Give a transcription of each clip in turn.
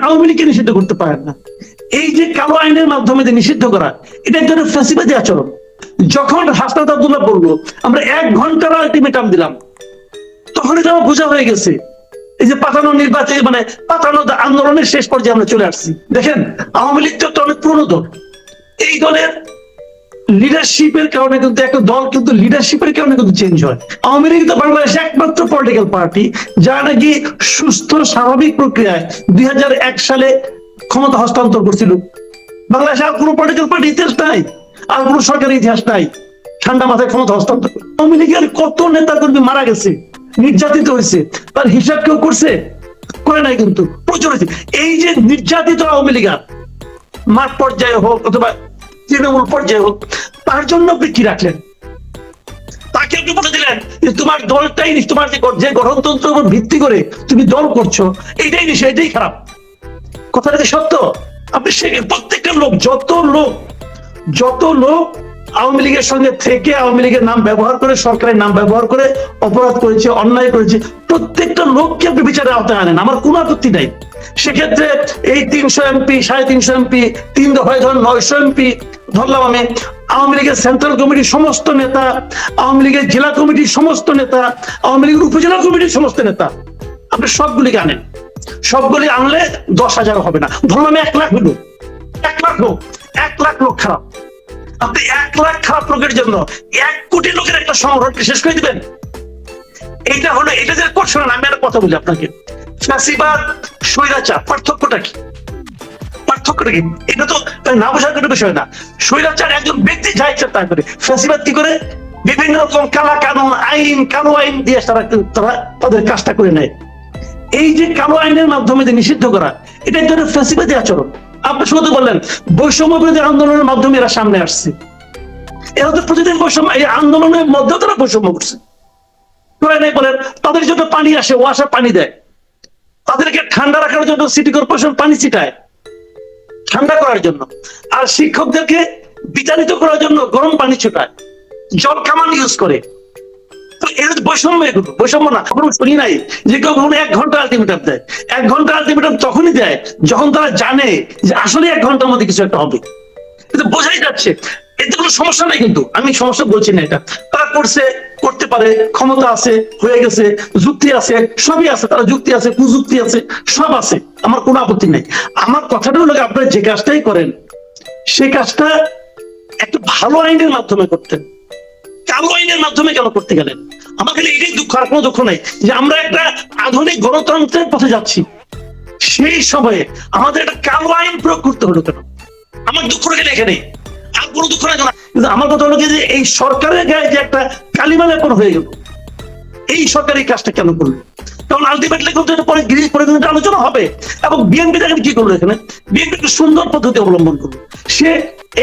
আওয়ামী লীগকে নিষিদ্ধ করতে পারেন না। এই যে কালো আইনের মাধ্যমে যে নিষিদ্ধ করা, এটা এক ধরনের ফ্যাসিবাদী আচরণ। যখন হাসনাত আব্দুল্লাহ বলল, আমরা এক ঘণ্টার আলটিমেটাম দিলাম, তখন এটা আমার বোঝা হয়ে গেছে। এই যে পাতানো নির্বাচন মানে পাতানো আন্দোলনের শেষ পর্যায়ে আমরা চলে আসছি। দেখেন, আওয়ামী লীগ তো অনেক পুরনো দল। এই দলের লিডারশিপের কারণে কিন্তু একটা দল কিন্তু লিডারশিপের কারণে কিন্তু চেঞ্জ হয়। আওয়ামী লীগ তো বাংলাদেশে একমাত্র পলিটিক্যাল পার্টি যারা নাকি সুস্থ, স্বাভাবিক প্রক্রিয়ায় দুই সালে ক্ষমতা হস্তান্তর করছিল। বাংলাদেশে আর কোনো পলিটিক্যাল পার্টি ইতিহাস নাই, আর কোনো সরকারি ইতিহাস নাই, ঠান্ডা মাথায় ক্ষমতা হস্তান্তর। আওয়ামী লীগের কত নেতা কর্মী মারা গেছে, নির্যাতিত হয়েছে, তার হিসাব কেউ করছে? করে নাই কিন্তু, প্রচুর হয়েছে। এই যে নির্যাতিত আওয়ামী লীগার মাঠ পর্যায়ে হোক অথবা তৃণমূল পর্যায়ে হোক, তার জন্য রাখলেন? তাকে বলে দিলেন যে তোমার দলটাই তোমার যে উপর ভিত্তি করে তুমি দল করছ নিশ্চয় এটাই খারাপ। কথাটা কি সত্য? আপনি সে প্রত্যেকটা লোক, যত লোক যত লোক আওয়ামী লীগের সঙ্গে থেকে আওয়ামী লীগের নাম ব্যবহার করে, সরকারের নাম ব্যবহার করে অপরাধ করেছে, অন্যায় করেছে, প্রত্যেকটা লোককে আপনি বিচারের আওতায় আনেন। আমার কোনো আপত্তি নাই। সেক্ষেত্রে এই তিনশো এমপি সাড়ে তিনশো এমপি তিন দফায় ধরুন নয়শো এমপি ধরলাম আমি। আওয়ামী লীগের সেন্ট্রাল কমিটির সমস্ত নেতা, আওয়ামী লীগের জেলা কমিটির সমস্ত নেতা, আওয়ামী লীগের উপজেলা কমিটির সমস্ত নেতা। আপনি সবগুলিকে আনেন। সবগুলি আনলে দশ হাজার হবে না। ধরলাম এক লাখ হলো এক লাখ লোক এক লাখ লোক খারাপ। আপনি এক লাখ খারাপ লোকের জন্য এক কোটি লোকের একটা সংগঠনকে শেষ করে দিবেন। এইটা হলো, এটা যে করছ না, আমি একটা কথা বলি আপনাকে। ফ্যাসিবাদ স্বৈরাচার, পার্থক্যটা কি? পার্থক্যটা কি? এটা তো না বোঝার কোনো বিষয় না। স্বৈরাচার একজন ব্যক্তি যা করে। ফ্যাসিবাদ কি করে? বিভিন্ন রকম কালা কানুন, আইন কালো আইন দিয়ে তারা তারা তাদের কাজটা করে নেয়। এই যে কালো আইনের মাধ্যমে যে নিষিদ্ধ করা, এটা এক ফ্যাসিবাদী আচরণ। আপনি শুধু বললেন, বৈষম্য বিরোধী আন্দোলনের মাধ্যমে এরা সামনে আসছে। এরা তো প্রতিদিন বৈষম্য, এই আন্দোলনের মধ্যেও তারা বৈষম্য করছে। বলেন, তাদের জন্য পানি আসে, ও পানি দেয়। তাদেরকে ঠান্ডা রাখার জন্য সিটি কর্পোরেশন পানি ছিটায়। ঠান্ডা করার জন্য। আর শিক্ষকদেরকে বিতাড়িত করার জন্য গরম পানি ছোটায়। জল কামান ইউজ করে। এর বৈষম্য এগুলো। বৈষম্য না, কখনো শুনি নাই যে কেউ কখনো এক ঘণ্টা আলটিমেটাম দেয়। এক ঘণ্টা আলটিমেটাম তখনই দেয় যখন তারা জানে যে আসলে এক ঘণ্টার মধ্যে কিছু একটা হবে। কিন্তু বোঝাই যাচ্ছে, এতে কোনো সমস্যা নাই কিন্তু। আমি সমস্যা বলছি না এটা। তারা করছে পারে, ক্ষমতা আছে, হয়ে গেছে, যুক্তি আছে, সবই আছে, তারা যুক্তি আছে, কুযুক্তি আছে, সব আছে, আমার কোনো আপত্তি নাই। আমার কথাটা হলো যে আপনারা যে কাজটাই করেন সেই কাজটা একটা ভালো আইনের মাধ্যমে করতেন। কালো আইনের মাধ্যমে কেন করতে গেলেন? আমার এটাই দুঃখ, আর কোনো দুঃখ নাই যে আমরা একটা আধুনিক গণতন্ত্রের পথে যাচ্ছি। সেই সময়ে আমাদের একটা কালো আইন প্রয়োগ করতে হলো কেন? আমার দুঃখ এখানে। আর কোনো দুঃখ না। কিন্তু আমার কথা হলো যে এই সরকারের গায়ে যে একটা কালিমা লেপন হয়ে গেল, এই সরকার এই কাজটা কেন করল? কারণ আলটিমেটলি কিন্তু পরে গিরিশ পরে কিন্তু আলোচনা হবে। এবং বিএনপি দেখেন কি করল এখানে? বিএনপি একটা সুন্দর পদ্ধতি অবলম্বন করল। সে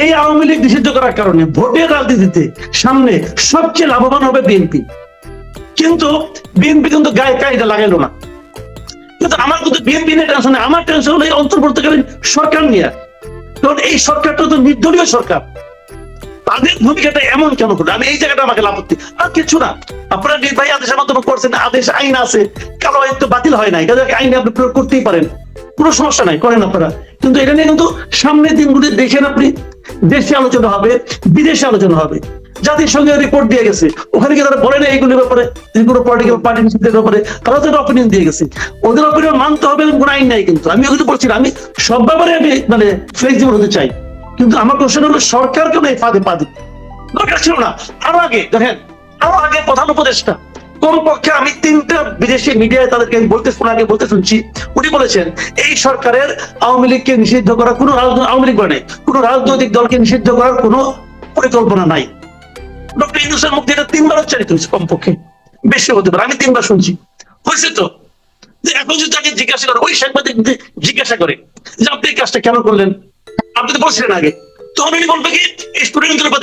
এই আওয়ামী লীগ নিষিদ্ধ করার কারণে ভোটের রাজনীতিতে সামনে সবচেয়ে লাভবান হবে বিএনপি কিন্তু বিএনপি কিন্তু গায়ে কায়দা লাগাইলো না। কিন্তু আমার কিন্তু বিএনপি নিয়ে টেনশন নেই, আমার টেনশন হলো এই অন্তর্বর্তীকালীন সরকার নিয়ে। কারণ এই সরকারটা তো নির্দলীয় সরকার। তাদের ভূমিকাটা এমন কেন করল আমি এই জায়গাটা আমাকে আপত্তি আর কিছু না। আপনারা নির্বাহী আদেশের মাধ্যমে করছেন, আদেশ আইন আছে কালো আইন তো বাতিল হয় নাই। কাজে আইন আপনি প্রয়োগ করতেই পারেন। কোনো সমস্যা নাই, করেন আপনারা। কিন্তু এটা নিয়ে কিন্তু সামনের দিনগুলি দেখেন আপনি। দেশে আলোচনা হবে, বিদেশে আলোচনা হবে। জাতিসংঘের রিপোর্ট দিয়ে গেছে। ওখানে গিয়ে তারা বলে না এইগুলির ব্যাপারে কোনো পলিটিক্যাল পার্টি নিষিদ্ধের ব্যাপারে। তারা তো অপিনিয়ন দিয়ে গেছে। ওদের অপিনিয়ন মানতে হবে কোনো আইন নাই কিন্তু। আমি ওগুলো বলছি আমি সব ব্যাপারে আমি মানে ফ্লেক্সিবল হতে চাই। কিন্তু আমার কোশ্চেন হলো, সরকার কেন এই ফাঁদে পা দিবে দরকার ছিল না। আরও আগে, দেখেন, আরও আগে প্রধান উপদেষ্টা কমপক্ষে আমি তিনটা বিদেশি মিডিয়ায় তাদেরকে আমি বলতে শোনা আগে বলতে শুনছি, উনি বলেছেন, এই সরকারের আওয়ামী লীগকে নিষিদ্ধ করার কোনো আওয়ামী লীগ বলে নাই কোনো রাজনৈতিক দলকে নিষিদ্ধ করার কোনো পরিকল্পনা নাই। ডক্টর ইউনুসের মুখ দিয়ে তিনবার উচ্চারিত হয়েছে কমপক্ষে, বেশি হতে পারে, আমি তিনবার শুনছি। হয়েছে তো? এখন যদি তাকে জিজ্ঞাসা করে, ওই সাংবাদিক জিজ্ঞাসা করে যে আপনি কাজটা কেন করলেন? আপনি তো বলছিলেন আগে। তখন উনি বলবে কি স্টুডেন্টদের উপর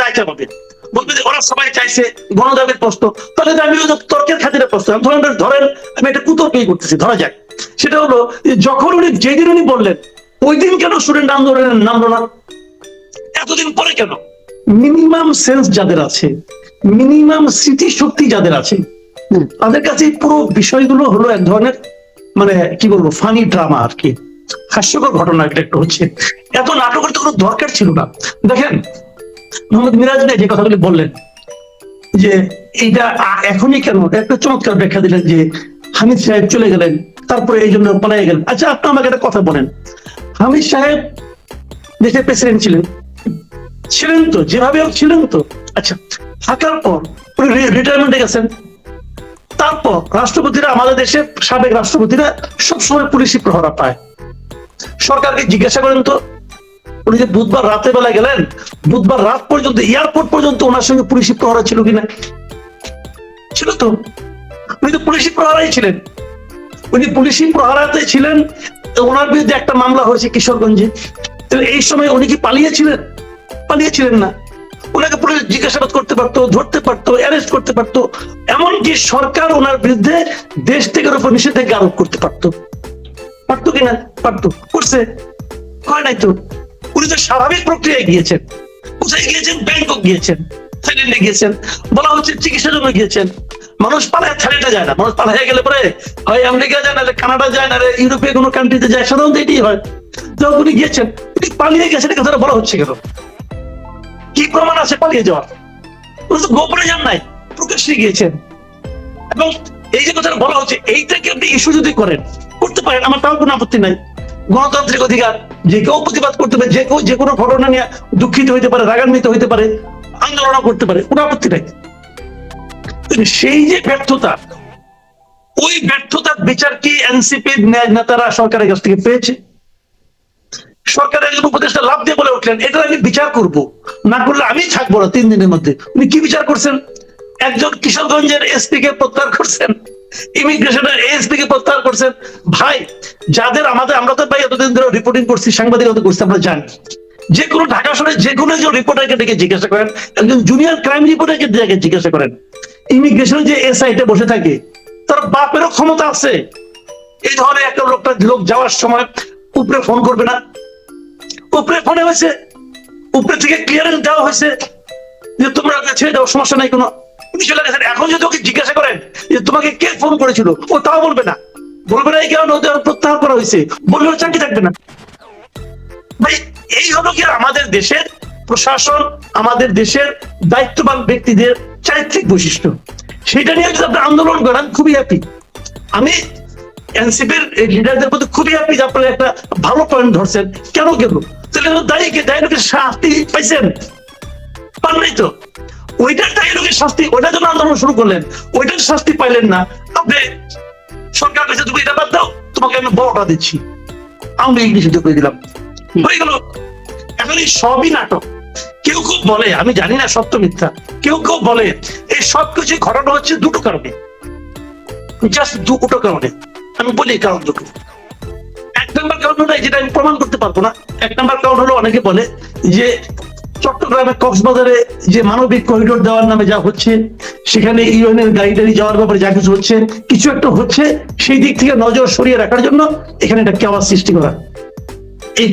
বলবে যে, ওরা সবাই চাইছে গণদাবের প্রশ্ন। তাহলে তো আমি তর্কের খাতিরে প্রশ্ন। আমি ধরেন ধরেন, আমি একটা করতেছি, ধরা যাক। সেটা হলো যখন উনি, যেদিন উনি বললেন ওই দিন কেন স্টুডেন্ট আন্দোলনের নামলো না এতদিন পরে কেন? মিনিমাম সেন্স যাদের আছে মিনিমাম স্মৃতি শক্তি যাদের আছে, তাদের কাছে পুরো বিষয়গুলো হলো এক ধরনের মানে কি বলব ফানি ড্রামা আর কি। হাস্যকর ঘটনা এটা একটা হচ্ছে। এত নাটকের তো কোনো দরকার ছিল না। দেখেন, মোহাম্মদ মিরাজ ভাই যে কথাগুলি বললেন, যে এইটা এখনই কেন? একটা চমৎকার ব্যাখ্যা দিলেন যে হামিদ সাহেব চলে গেলেন, তারপরে এই জন্য পালাই গেলেন। আচ্ছা আপনি আমাকে একটা কথা বলেন। হামিদ সাহেব দেশের প্রেসিডেন্ট ছিলেন। ছিলেন তো, যেভাবে হোক ছিলেন তো। আচ্ছা থাকার পর উনি রিটায়ারমেন্টে গেছেন। তারপর রাষ্ট্রপতিরা আমাদের দেশের সাবেক রাষ্ট্রপতিরা সবসময় পুলিশি প্রহরা পায়। সরকারকে জিজ্ঞাসা করেন তো, উনি যে বুধবার রাতের বেলা গেলেন, বুধবার রাত পর্যন্ত, এয়ারপোর্ট পর্যন্ত ওনার সঙ্গে পুলিশি প্রহরা ছিল কিনা? ছিল তো। উনি তো পুলিশি প্রহরাই ছিলেন। উনি পুলিশি প্রহরাতে ছিলেন ওনার বিরুদ্ধে একটা মামলা হয়েছে কিশোরগঞ্জে। এই সময় উনি কি পালিয়েছিলেন? পালিয়েছিলেন না। ওনাকে পুলিশ জিজ্ঞাসাবাদ করতে পারতো, ধরতে পারতো, অ্যারেস্ট করতে পারতো, এমনকি সরকার ওনার বিরুদ্ধে দেশ থেকে উপর নিষেধাজ্ঞা আরোপ করতে পারতো। পারতো কিনা? পারতো। করছে। হয় নাই তো। উনি তো স্বাভাবিক প্রক্রিয়ায় গিয়েছেন। কোথায় গিয়েছেন? ব্যাংকক গিয়েছেন। থাইল্যান্ডে গিয়েছেন। বলা হচ্ছে চিকিৎসার জন্য গিয়েছেন। মানুষ পালায়, থাইল্যান্ডে যায় না। মানুষ পালায় গেলে পরে হয় আমেরিকা যায় না কানাডা যায় না রে ইউরোপীয় কোনো কান্ট্রিতে যায়। সাধারণত এটাই হয়। তো উনি গিয়েছেন। উনি পালিয়ে গেছেন। এই কথাটা বলা হচ্ছে কেন? কি প্রমাণ আছে পালিয়ে যাওয়ার? উনি তো গোপনে যান নাই। প্রকাশ্যে গিয়েছেন। এবং এই যে কথাটা বলা হচ্ছে, এইটাকে আপনি ইস্যু যদি করেন করতে পারেন, আমার তাও কোনো আপত্তি নাই। গণতান্ত্রিক অধিকার, যে কেউ প্রতিবাদ করতে পারে, যে কেউ যে কোনো ঘটনা নিয়ে দুঃখিত হইতে পারে, রাগান্বিত হইতে পারে আন্দোলন করতে পারে, কোনো আপত্তি নাই। সেই যে ব্যর্থতা, ওই ব্যর্থতার বিচার কি এনসিপির নেতারা সরকারের কাছ থেকে পেয়েছে? সরকারের উপদেষ্টা লাভ দিয়ে বলে উঠলেন, এটা আমি বিচার করব। না করলে আমি থাকব না তিন দিনের মধ্যে। উনি কি বিচার করছেন? একজন কিশোরগঞ্জের এসপি কে প্রত্যাহার করছেন? ইমিগ্রেশনের এসপি কে প্রত্যাহার করছেন। ভাই, যাদের আমাদের, আমরা তো ভাই এতদিন ধরে রিপোর্টিং করছি সাংবাদিকতা করছি, আমরা জানি। যে কোনো ঢাকা শহরে যে কোনো একজন রিপোর্টারকে ডেকে জিজ্ঞাসা করেন, একজন জুনিয়র ক্রাইম রিপোর্টারকে ডেকে জিজ্ঞাসা করেন। ইমিগ্রেশনে যে এসআইতে বসে থাকে, তার বাপেরও ক্ষমতা আছে। এই ধরনের একটা লোকটা, লোক যাওয়ার সময় উপরে ফোন করবে না। উপরে ফোনে হয়েছে, উপরে থেকে ক্লিয়ারেন্স দেওয়া হয়েছে যে তোমরা ছেড়ে দাও, সমস্যা নাই কোনো। উনি চলে গেছেন এখন যদি ওকে জিজ্ঞাসা করেন যে তোমাকে কে ফোন করেছিল, ও তাও বলবে না। বলবে না এই কারণে ওদের প্রত্যাহার করা হয়েছে। বললে চাকরি থাকবে না। এই হলো কি আমাদের দেশের প্রশাসন, আমাদের দেশের দায়িত্ববান ব্যক্তিদের চারিত্রিক বৈশিষ্ট্য। সেটা নিয়ে যদি আপনি আন্দোলন করেন খুবই হ্যাপি আমি এনসিপির লিডারদের প্রতি খুবই হ্যাপি যে আপনারা একটা ভালো পয়েন্ট ধরছেন। কেন কেন তাহলে দায়ী লোকের শাস্তি পাইছেন। পান নাই তো? ওইটার শাস্তি ওইটার জন্য আন্দোলন শুরু করলেন। ওইটার শাস্তি পাইলেন না। আপনি সরকার কাছে তুমি এটা বাদ দাও তোমাকে আমি বড়টা দিচ্ছি। আমি ইংলিশ করে দিলাম। হয়ে গেল। এখন এই সবই নাটক। কেউ কেউ বলে আমি জানি না সত্য মিথ্যা। কেউ কেউ বলে এই সব কিছু ঘটনা হচ্ছে দুটো কারণে। জাস্ট দুটো কারণে। আমি বলি কারণ দুটো। এক নম্বর কারণ হলো যেটা আমি প্রমাণ করতে পারব না। এক নম্বর কারণ হলো অনেকে বলে যে চট্টগ্রামে কক্সবাজারে যে মানবিক করিডোর দেওয়ার নামে যা হচ্ছে, সেখানে গাড়ি টাড়ি যাওয়ার ব্যাপারে যা কিছু হচ্ছে, কিছু একটা হচ্ছে, সেই দিক থেকে নজর সরিয়ে রাখার জন্য এখানে একটা সৃষ্টি করা। এই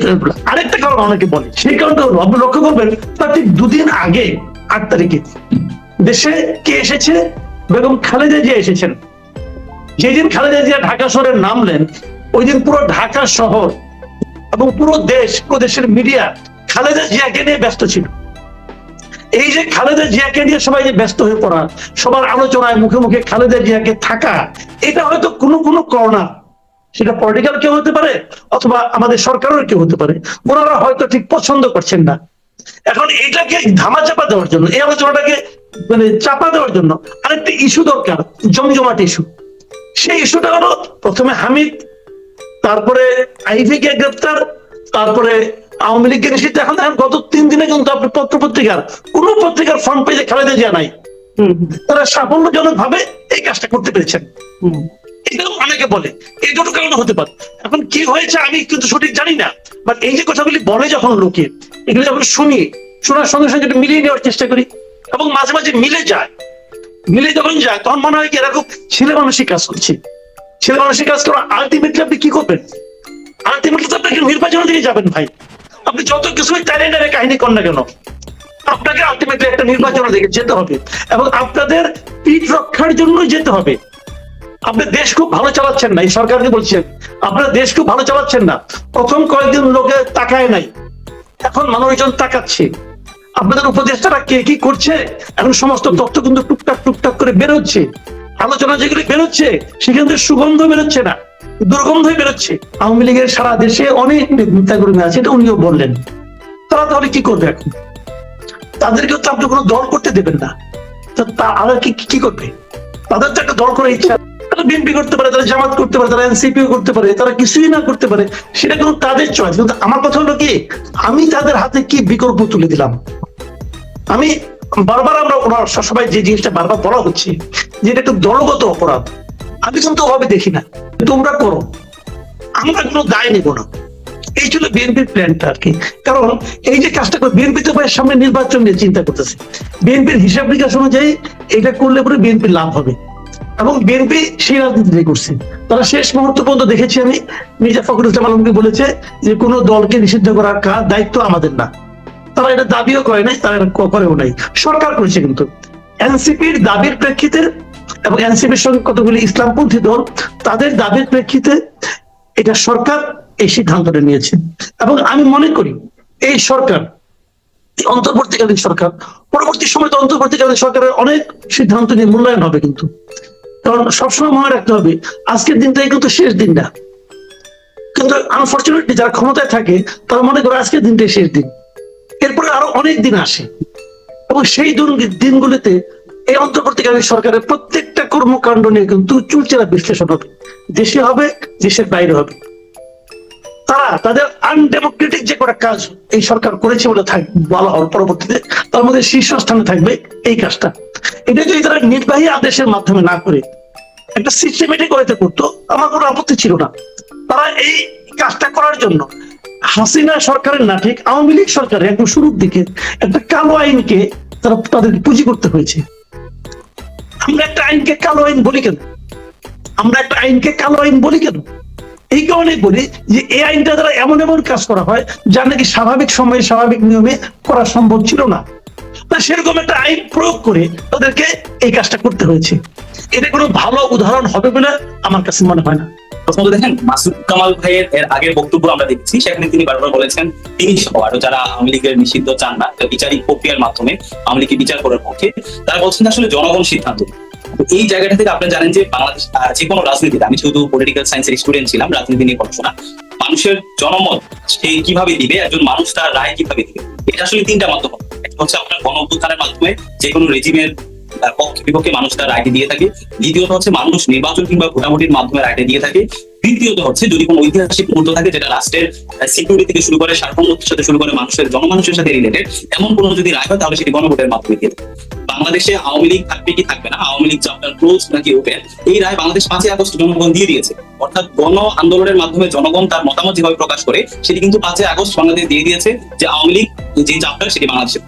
আরেকটা কারণ অনেকে বলে, সেই কারণটা আপনি লক্ষ্য করবেন, তার ঠিক দুদিন আগে, আট তারিখে, দেশে কে এসেছে? বেগম খালেদা জিয়া এসেছেন। যেদিন খালেদা জিয়া ঢাকা শহরে নামলেন ওই দিন পুরো ঢাকা শহর এবং পুরো দেশ, পুরো দেশের মিডিয়া খালেদা জিয়াকে নিয়ে ব্যস্ত ছিল। এই যে খালেদা জিয়াকে নিয়ে সবাই যে ব্যস্ত হয়ে পড়া, সবার আলোচনায় মুখে মুখে খালেদা জিয়াকে থাকা, এটা হয়তো কোনো কোনো করোনা। সেটা পলিটিক্যাল কেউ হতে পারে, অথবা আমাদের সরকারের কেউ হতে পারে। ওনারা হয়তো ঠিক পছন্দ করছেন না। এখন এটাকে ধামা চাপা দেওয়ার জন্য, এই আলোচনাটাকে মানে চাপা দেওয়ার জন্য আরেকটা ইস্যু দরকার, জমজমাট ইস্যু। সেই ইস্যুটা হলো প্রথমে হামিদ, তারপরে আইভিকে গ্রেপ্তার, তারপরে আওয়ামী লীগকে নিষিদ্ধ এখন দেখেন গত তিন দিনে কিন্তু আপনি পত্র পত্রিকার কোন পত্রিকার ফ্রন্ট পেজে খালেদা জিয়া নাই। তারা সাফল্যজনক ভাবে এই কাজটা করতে পেরেছেন। এটাও অনেকে বলে এই দুটো কারণে হতে পারে। এখন কি হয়েছে আমি কিন্তু সঠিক জানি না বাট এই যে কথাগুলি বলে যখন লোকে এগুলো যখন শুনি শোনার সঙ্গে সঙ্গে একটু মিলিয়ে নেওয়ার চেষ্টা করি এবং মাঝে মাঝে মিলে যায়। মিলে যখন যায় তখন মনে হয় কি এরকম ছেলে মানুষই কাজ করছে। ছেলে মানুষের কাজ করে আলটিমেটলি আপনি কি করবেন? আলটিমেটলি তো আপনাকে নির্বাচনের দিকে যাবেন ভাই। আপনি যত কিছুই ট্যালেন্টারে কাহিনী করেন না কেন, আপনাকে আলটিমেটলি একটা নির্বাচনের দিকে যেতে হবে এবং আপনাদের পিঠ রক্ষার জন্য যেতে হবে। আপনি দেশ খুব ভালো চালাচ্ছেন না, এই সরকারকে বলছেন আপনারা দেশ খুব ভালো চালাচ্ছেন না, প্রথম কয়েকদিন লোকে তাকায় নাই, এখন মানুষজন তাকাচ্ছে। আপনাদের উপদেষ্টারা কে কি করছে, এখন সমস্ত তথ্য কিন্তু টুকটাক টুকটাক করে বেরোচ্ছে, আলোচনা যেগুলি বেরোচ্ছে, সেখান থেকে সুগন্ধ বেরোচ্ছে না। দুর্গন্ধই বেরোচ্ছে। আওয়ামী লীগের সারা দেশে অনেক নেতাকর্মী আছে এটা উনিও বললেন। তারা তাহলে কি করবে এখন? তাদেরকেও তো আপনি কোনো দল করতে দেবেন না। তো তারা কি কি করবে? তাদের তো একটা দল করার ইচ্ছা। তারা বিএনপি করতে পারে, তারা জামাত করতে পারে, তারা করতে পারে, তারা কিছুই না করতে পারে, সেটা কিন্তু তাদের চয়েস কিন্তু আমার কথা হলো কি, আমি তাদের হাতে কি বিকল্প তুলে দিলাম? আমি বারবার আমরা সবাই যে জিনিসটা বারবার বলা হচ্ছে, যে এটা একটা দলগত অপরাধ। আমি কিন্তু ওভাবে দেখি না। তোমরা করো। আমরা কোনো দায় নেব না। এই ছিল বিএনপির প্ল্যানটা আর কি কারণ এই যে কাজটা করে বিএনপি তো ভাই সামনে নির্বাচন নিয়ে চিন্তা করতেছে। বিএনপির হিসাব নিকাশ অনুযায়ী এটা করলে পরে বিএনপির লাভ হবে। এবং বিএনপি সেই রাজনীতিটাই করছে। তারা শেষ মুহূর্ত পর্যন্ত দেখেছি আমি, মির্জা ফখরুল ইসলাম আলমকে বলেছে যে কোনো দলকে নিষিদ্ধ করার কা- দায়িত্ব আমাদের না। তারা এটা দাবিও করে নাই, তারা করেও নাই। সরকার করেছে কিন্তু। এনসিপির দাবির প্রেক্ষিতে এবং এনসিপির সঙ্গে কতগুলি ইসলামপন্থী দল, তাদের দাবির প্রেক্ষিতে এটা সরকার এই সিদ্ধান্তটা নিয়েছে। এবং আমি মনে করি এই সরকার অন্তর্বর্তীকালীন সরকার, পরবর্তী সময় তো অন্তর্বর্তীকালীন সরকারের অনেক সিদ্ধান্ত নিয়ে মূল্যায়ন হবে কিন্তু। কারণ সবসময় মনে রাখতে হবে, আজকের দিনটাই কিন্তু শেষ দিন না। কিন্তু আনফর্চুনেটলি যারা ক্ষমতায় থাকে, তারা মনে করে আজকের দিনটাই শেষ দিন। এরপরে আরও অনেক দিন আসে। এবং সেই দিন- দিনগুলিতে এই অন্তর্বর্তীকালীন সরকারের প্রত্যেকটা কর্মকাণ্ড নিয়ে কিন্তু চুলচেরা বিশ্লেষণ হবে। দেশে হবে, দেশের বাইরে হবে। তারা তাদের আনডেমোক্রেটিক যে কটা কাজ এই সরকার করেছে বলে থাক বলা হবে পরবর্তীতে, তার মধ্যে শীর্ষস্থানে থাকবে এই কাজটা। এটা যদি তারা নির্বাহী আদেশের মাধ্যমে না করে, একটা সিস্টেমেটিক ওয়েতে করতো, আমার কোনো আপত্তি ছিল না। তারা এই কাজটা করার জন্য হাসিনা সরকারের না, ঠিক আওয়ামী লীগ সরকারের একদম শুরুর দিকে একটা কালো আইনকে তারা তাদের পুঁজি করতে হয়েছে। আমরা একটা আইনকে কালো আইন বলি কেন? আমরা একটা আইনকে কালো আইন বলি কেন? এই কারণে বলি যে এই আইনটা দ্বারা এমন এমন কাজ করা হয় যা নাকি স্বাভাবিক সময়ে, স্বাভাবিক নিয়মে করা সম্ভব ছিল না। তা সেরকম একটা আইন প্রয়োগ করে তাদেরকে এই কাজটা করতে হয়েছে। এটা কোনো ভালো উদাহরণ হবে বলে আমার কাছে মনে হয় না। প্রথমত দেখেন, মাসুদ কামাল ভাইয়ের এর আগের বক্তব্য আমরা দেখেছি। সেখানে তিনি বারবার বলেছেন তিনি যারা আওয়ামী লীগের নিষিদ্ধ চান না বিচারিক প্রক্রিয়ার মাধ্যমে আওয়ামী লীগকে বিচার করার পক্ষে, তারা বলছেন আসলে জনগণ সিদ্ধান্ত। এই জায়গাটা থেকে আপনারা জানেন যে বাংলাদেশ যে কোনো রাজনীতিতে, আমি শুধু পলিটিক্যাল সায়েন্সের স্টুডেন্ট ছিলাম, রাজনীতি নিয়ে পড়াশোনা। মানুষের জনমত সে কীভাবে দিবে, একজন মানুষ তার রায় কীভাবে দিবে? এটা আসলে তিনটা মাধ্যম হচ্ছে আপনার গণ মাধ্যমে যে কোনো রেজিমের পক্ষে বিপক্ষে মানুষ তার রায়টি দিয়ে থাকে। দ্বিতীয়ত হচ্ছে মানুষ নির্বাচন কিংবা ভোটাভুটির মাধ্যমে রায়টা দিয়ে থাকে। তৃতীয়ত হচ্ছে যদি কোনো ঐতিহাসিক মুহূর্ত থাকে যেটা রাষ্ট্রের সিকিউরিটি থেকে শুরু করে সার্বভৌমত্বের সাথে শুরু করে মানুষের, জনমানুষের সাথে রিলেটেড এমন কোনো যদি রায় হয় তাহলে সেটি গণভোটের মাধ্যমে দিয়ে থাকে। বাংলাদেশে আওয়ামী লীগ থাকবে কি থাকবে না? আওয়ামী লীগ আপনার ক্লোজ নাকি ওপেন এই রায় বাংলাদেশ পাঁচই আগস্ট জনগণ দিয়ে দিয়েছে। অর্থাৎ গণ আন্দোলনের মাধ্যমে জনগণ তার মতামত যেভাবে প্রকাশ করে, সেটি কিন্তু পাঁচই আগস্ট বাংলাদেশ দিয়ে দিয়েছে যে আওয়ামী লীগ যে চাপটা সেটি বাংলাদেশে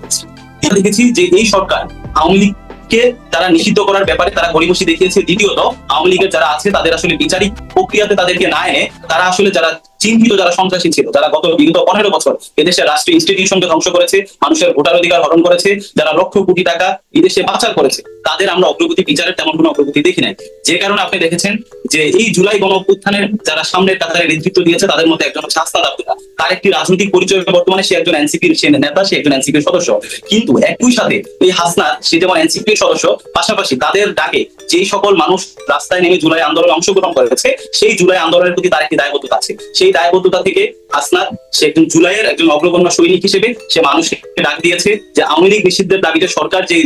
দেখেছি যে এই সরকার আওয়ামী লীগকে তারা নিষিদ্ধ করার ব্যাপারে তারা গরিমসি দেখিয়েছে। দ্বিতীয়ত, আওয়ামী লীগের যারা আছে, তাদের আসলে বিচারিক প্রক্রিয়াতে তাদেরকে না এনে, তারা আসলে যারা চিহ্নিত যারা সন্ত্রাসী ছিল, যারা গত বিগত পনেরো বছর এদেশের রাষ্ট্রীয় ইনস্টিটিউশনকে ধ্বংস করেছে, মানুষের ভোটার অধিকার হরণ করেছে, যারা লক্ষ কোটি টাকা বিদেশে পাচার করেছে, তাদের আমরা অগ্রগতি বিচারের তেমন কোনো অগ্রগতি দেখি নাই। যে কারণে আপনি দেখেছেন যে এই জুলাই গণঅভ্যুত্থানের যারা সামনের কাতারে নেতৃত্ব দিয়েছে, তাদের মধ্যে একজন আস্থা দাবুদা তার একটি রাজনৈতিক পরিচয় বর্তমানে সে একজন এনসিপির সে নেতা, সে একজন এনসিপির সদস্য। কিন্তু একই সাথে এই হাসনা সে যেমন এনসিপির সদস্য, পাশাপাশি তাদের ডাকে যেই সকল মানুষ রাস্তায় নেমে জুলাই আন্দোলনে অংশগ্রহণ করেছে, সেই জুলাই আন্দোলনের প্রতি তার একটি দায়বদ্ধতা আছে। সেই দায়বদ্ধতা থেকে হাসনাত সে একজন জুলাইয়ের, একজন অগ্রগণ্য সৈনিক হিসেবে সে মানুষকে ডাক দিয়েছে যে আওয়ামী লীগ নিষিদ্ধের দাবিতে সরকার যে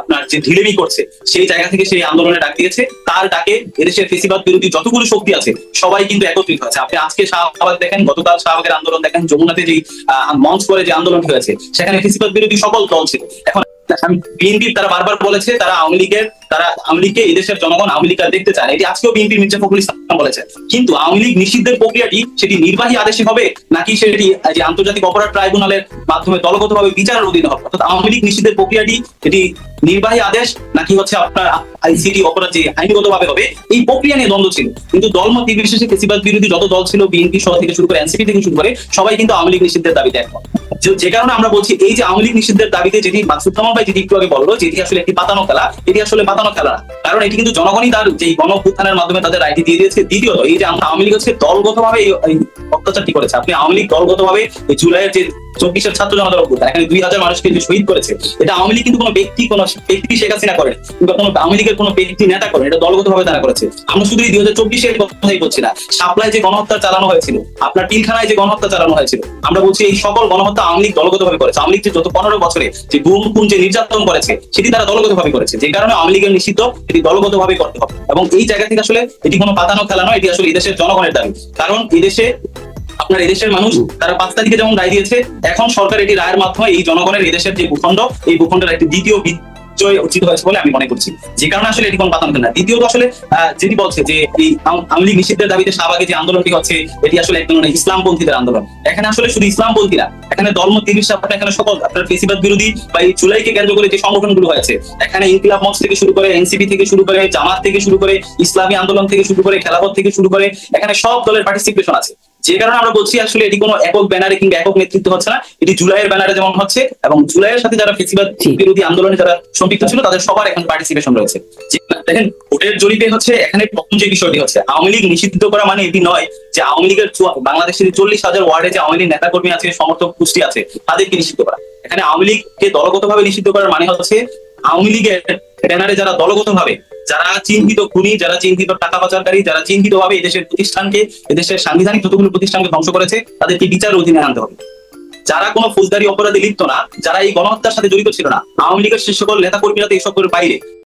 আপনার যে ঢিলেমি করছে, সেই জায়গা থেকে সেই আন্দোলনে ডাক দিয়েছে। তার ডাকে এদেশের ফেসিবাদ বিরোধী যতগুলো শক্তি আছে, সবাই কিন্তু একত্রিত হয়েছে আপনি আজকে শাহবাগ দেখেন, গতকাল শাহবাগের আন্দোলন দেখেন, যমুনাতে যে মঞ্চ করে যে আন্দোলন হয়েছে, সেখানে ফেসিবাদ বিরোধী সকল দল ছিল। এখন বিএনপি তারা বারবার বলেছে, তারা আওয়ামী লীগের তারা আওয়ামী লীগকে এদেশের জনগণ আওয়ামী লীগ দেখতে চায় এটি আজকেও বিএনপি মির্জা ফখরুল ইসলাম বলেছে কিন্তু আওয়ামী লীগ নিষিদ্ধের প্রক্রিয়াটি সেটি নির্বাহী আদেশে হবে, নাকি সেটি যে আন্তর্জাতিক অপরাধ ট্রাইব্যুনালের মাধ্যমে দলগতভাবে বিচারের অধীনে হবে? অর্থাৎ আওয়ামী লীগ নিষিদ্ধের প্রক্রিয়াটি এটি নির্বাহী আদেশ, নাকি হচ্ছে আপনার আইসিটি অপরাধ যে আইনগত ভাবে হবে, এই প্রক্রিয়া নিয়ে দ্বন্দ্ব ছিল। কিন্তু দলমত নির্বিশেষে ফেসিবাদ বিরোধী যত দল ছিল, বিএনপি সহ থেকে শুরু করে এনসিপি থেকে শুরু করে, সবাই কিন্তু আওয়ামী লীগ নিষিদ্ধের দাবিতে একমত। যে- কারণে আমরা বলছি, এই যে আওয়ামী লীগ নিষিদ্ধের দাবিতে যেটি কামাল ভাই যেটি একটু আগে বলল যেটি আসলে একটি পাতানো খেলা, এটি আসলে পাতানো খেলা। কারণ এটি কিন্তু জনগণই তার যে গণ মাধ্যমে তাদের রায়টি দিয়ে দিয়েছে। দ্বিতীয়ত, এই যে আমরা আওয়ামী লীগ হচ্ছে দলগত ভাবে এই অত্যাচারটি করেছে। আপনি আওয়ামী লীগ দলগতভাবে ভাবে জুলাইয়ের যে চব্বিশের ছাত্র জনতার অভ্যুত্থান এখানে দুই হাজার মানুষকে যে শহীদ করেছে, এটা আওয়ামী লীগ কিন্তু কোনো ব্যক্তি কোনো ব্যক্তি শেখ হাসিনা করেন। কিংবা কোনো আওয়ামী লীগের কোনো ব্যক্তি, নেতা করেন। এটা দলগতভাবে তারা করেছে। আমরা শুধু এই দুই হাজার চব্বিশের কথাই বলছি না। সাপ্লাই যে গণহত্যা চালানো হয়েছিল, আপনার পিলখানায় যে গণহত্যা চালানো হয়েছিল, আমরা বলছি এই সকল গণহত্যা আওয়ামী লীগ দলগতভাবে করেছে। আওয়ামী লীগ যে যত পনেরো বছরে যে গুম, খুন, যে নির্যাতন করেছে, সেটি তারা দলগতভাবে করেছে। যে কারণে আওয়ামী লীগের নিষিদ্ধ এটি দলগতভাবে করতে হবে। এবং এই জায়গা থেকে আসলে এটি কোনো পাতানো খেলা নয়, এটি আসলে এদেশের জনগণের দাবি। কারণ এই দেশে আপনার এদেশের মানুষ তারা পাঁচ তারিখে যেমন রায় দিয়েছে এখন সরকার এটি রায়ের মাধ্যমে এই জনগণের এদেশের যে ভূখণ্ড এই ভূখণ্ডের একটি দ্বিতীয় বিজয় উচিত হয়েছে বলে আমি মনে করছি। যে কারণে আসলে এটি কোনো খেলা না। দ্বিতীয়ত আসলে আহ, যেটি বলছে যে এই আওয়ামী লীগ নিষিদ্ধের দাবিতে শাহবাগে যে আন্দোলনটি হচ্ছে এটি আসলে এক ধরনের ইসলামপন্থীদের আন্দোলন। এখানে আসলে শুধু ইসলামপন্থীরা এখানে ধর্ম তিরিশ আপনার এখানে সকল আপনার ফেসিবাদ বিরোধী বা এই জুলাইকে কেন্দ্র করে যে সংগঠনগুলো হয়েছে এখানে ইনকিলাব মঞ্চ থেকে শুরু করে এনসিপি থেকে শুরু করে জামাত থেকে শুরু করে ইসলামী আন্দোলন থেকে শুরু করে খেলাফত থেকে শুরু করে এখানে সব দলের পার্টিসিপেশন আছে। যে কারণে আমরা বলছি আসলে এটি কোনো একক ব্যানারে কিংবা একক নেতৃত্ব হচ্ছে না। এটি জুলাইয়ের ব্যানারে যেমন হচ্ছে এবং জুলাইয়ের সাথে যারা ফেসিবাদ বিরোধী আন্দোলনে যারা সম্পৃক্ত ছিল তাদের সবার এখন পার্টিসিপেশন রয়েছে। দেখেন ভোটের জরিপে হচ্ছে এখানে প্রথম যে বিষয়টি হচ্ছে আওয়ামী লীগ নিষিদ্ধ করা মানে এটি নয় যে আওয়ামী লীগের বাংলাদেশের চল্লিশ হাজার ওয়ার্ডে যে আওয়ামী লীগ নেতাকর্মী আছে সমর্থক গোষ্ঠী আছে তাদেরকে নিষিদ্ধ করা। এখানে আওয়ামী লীগকে দলগতভাবে নিষিদ্ধ করার মানে হচ্ছে আওয়ামী লীগের ব্যানারে যারা দলগতভাবে যারা চিন্তিত খুনি, যারা চিন্তিত টাকা পাচারকারী, যারা চিন্তিত ভাবে এদেশের প্রতিষ্ঠানকে এদেশের সাংবিধানিক যতগুলো প্রতিষ্ঠানকে ধ্বংস করেছে, তাদেরকে বিচার অধীনে আনতে হবে। যারা কোনো ফৌজদারি অপরাধে লিপ্ত না, যারা এই গণহত্যার সাথে জড়িত ছিল না, আওয়ামী লীগের শীর্ষ সকল নেতা কর্মীরা তো এইসব বাইরে।